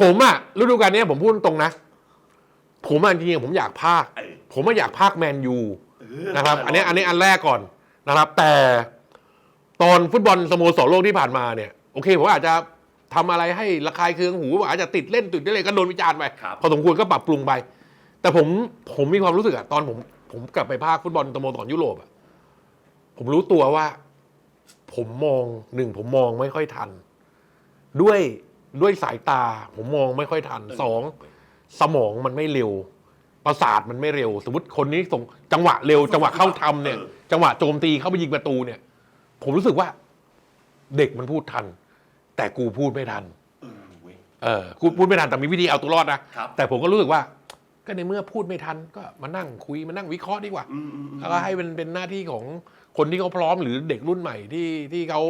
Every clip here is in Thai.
ผมอะฤดูกาลเนี้ยผมพูดตรงๆนะ ผมอะจริงๆผมอยากพากเออผมอะอยากพากแมนยูเออนะครับ อันนี้อันนี้อันแรกก่อนนะครับ แต่ตอนฟุตบอลสโมสรโลกที่ผ่านมาเนี่ยโอเคผมอาจจะทำอะไรให้ระคายเคืองหูอาจจะติดเล่นติดอะไรก็โดนวิจารณ์ไปครับพอสมควรก็ปรับปรุงไป แต่ผมผมมีความรู้สึกอะตอนผมผมกลับไปภาคฟุตบอลสโมสรยุโรปอะผมรู้ตัวว่า ผมมองหนึ่งผมมองไม่ค่อยทัน ด้วย ด้วยสายตาผมมองไม่ค่อยทันสองสมองมันไม่เร็ว ประสาทมันไม่เร็ว สมมติคนนี้ส่งจังหวะเร็ว จังหวะเข้าทำเนี่ยเออจังหวะโจมตีเข้าไปยิงประตูเนี่ย ผมรู้สึกว่า เด็กมันพูดทัน แต่กูพูดไม่ทัน เออเว้ยเออกูพูดไม่ทันแต่มีวิธีเอาตัวรอดนะครับแต่ผมก็รู้สึกว่า ก็ในเมื่อพูดไม่ทันก็มานั่งคุยมานั่งวิเคราะห์ดีกว่าอืมอืมอืมแล้วก็ให้มันเป็นหน้าที่ของ คนที่เขาพร้อมหรือเด็กรุ่นใหม่ที่ที่เขา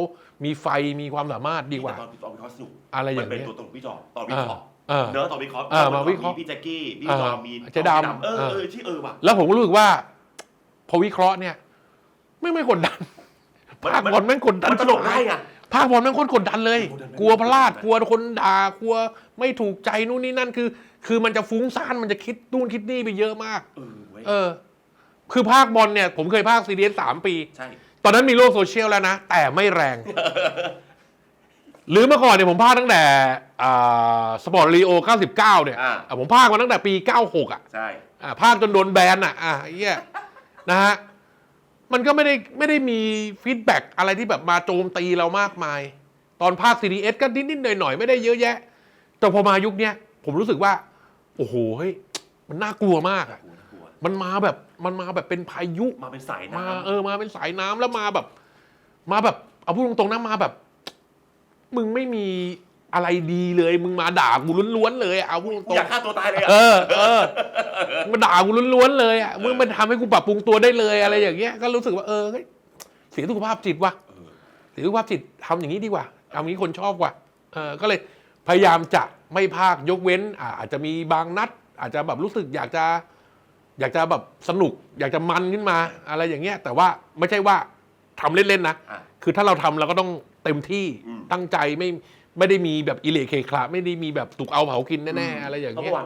มีไฟมีความสามารถดีกว่าแต่ตอนตอนวิเคราะห์สนุกอะไรอย่างมันเงี้ยเป็นตัวตนพี่จอมตอนวิเคราะห์เออ เนอะตอนวิเคราะห์เออมาวิเคราะห์พี่แจ็คกี้พี่จอมมีเจ๊ดำเออเออเออชื่อเออว่ะแล้วผมก็รู้สึกว่า พอวิเคราะห์เนี่ย ไม่ไม่กดดันมันภาคบอลแม่งกดดันมันตลกได้ไง ภาคบอลแม่งโคตรกดดันเลยกดดันกลัวพลาดกดดันกลัวคนด่ากลัวไม่ถูกใจนู่นนี่นั่นคือ คือมันจะฟุ้งซ่านมันจะคิดนู่นคิดนี่ไปเยอะมาก เออเว้ยเออ คือภาคบอลเนี่ยผมเคยภาคซีเรียสสามปี ใช่ ตอนนั้นมีโลกโซเชียลแล้วนะ แต่ไม่แรง หรือเมื่อก่อนเนี่ยผมภาคตั้งแต่สปอร์ตรีโอ 99 เนี่ย อ่าอะผมภาคมาตั้งแต่ปี 96 อะใช่อะภาคจนโดนแบนอะอะไอ้เหี้ย นะฮะ มันก็ไม่ได้ไม่ได้มีฟีดแบ็กอะไรที่แบบมาโจมตีเรามากมาย ตอนภาค CDS ก็นิดๆหน่อยๆ ไม่ได้เยอะแยะ แต่พอมายุคเนี้ยผมรู้สึกว่า โอ้โหเฮ้ยมันน่ากลัวมากอะกลัวน่ากลัว มันมาแบบมันมาแบบเป็นพายุมาเป็นสายมาน้ำ เออมาเป็นสายน้ำแล้วมาแบบ มาแบบเอาพูดตรงๆนะมาแบบ มึงไม่มีอะไรดีเลย มึงมาด่ากูล้วนๆเลยอะเอาพูดตรงอยากฆ่าตัวตายเลยๆเออะอเออมาด่ากูล้วนๆเลยอะมึงมันทำให้กูปรับปรุงตัวได้เลยอะไรอย่างเงี้ยก็รู้สึกว่าเออเฮ้ยเสียสุขภาพจิตว่ะ เออเสียสุขภาพจิตทำอย่างนี้ดีกว่าทำอย่างนี้คนชอบกว่าเออก็เลยพยายามจะไม่พากยกเว้นอ่าอาจจะมีบางนัด อาจจะแบบรู้สึกอยากจะ อยากจะแบบสนุก อยากจะมันขึ้นมาอะไรอย่างเงี้ย แต่ว่าไม่ใช่ว่าทำเล่นๆนะ อะคือถ้าเราทำเราก็ต้องเต็มที่อืม ตั้งใจไม่ไม่ได้มีแบบอิเลเคคลาไม่ได้มีแบบถูกเอาเผากินแน่ๆอะไรอย่างเพราะเงี้เมื่อยวาน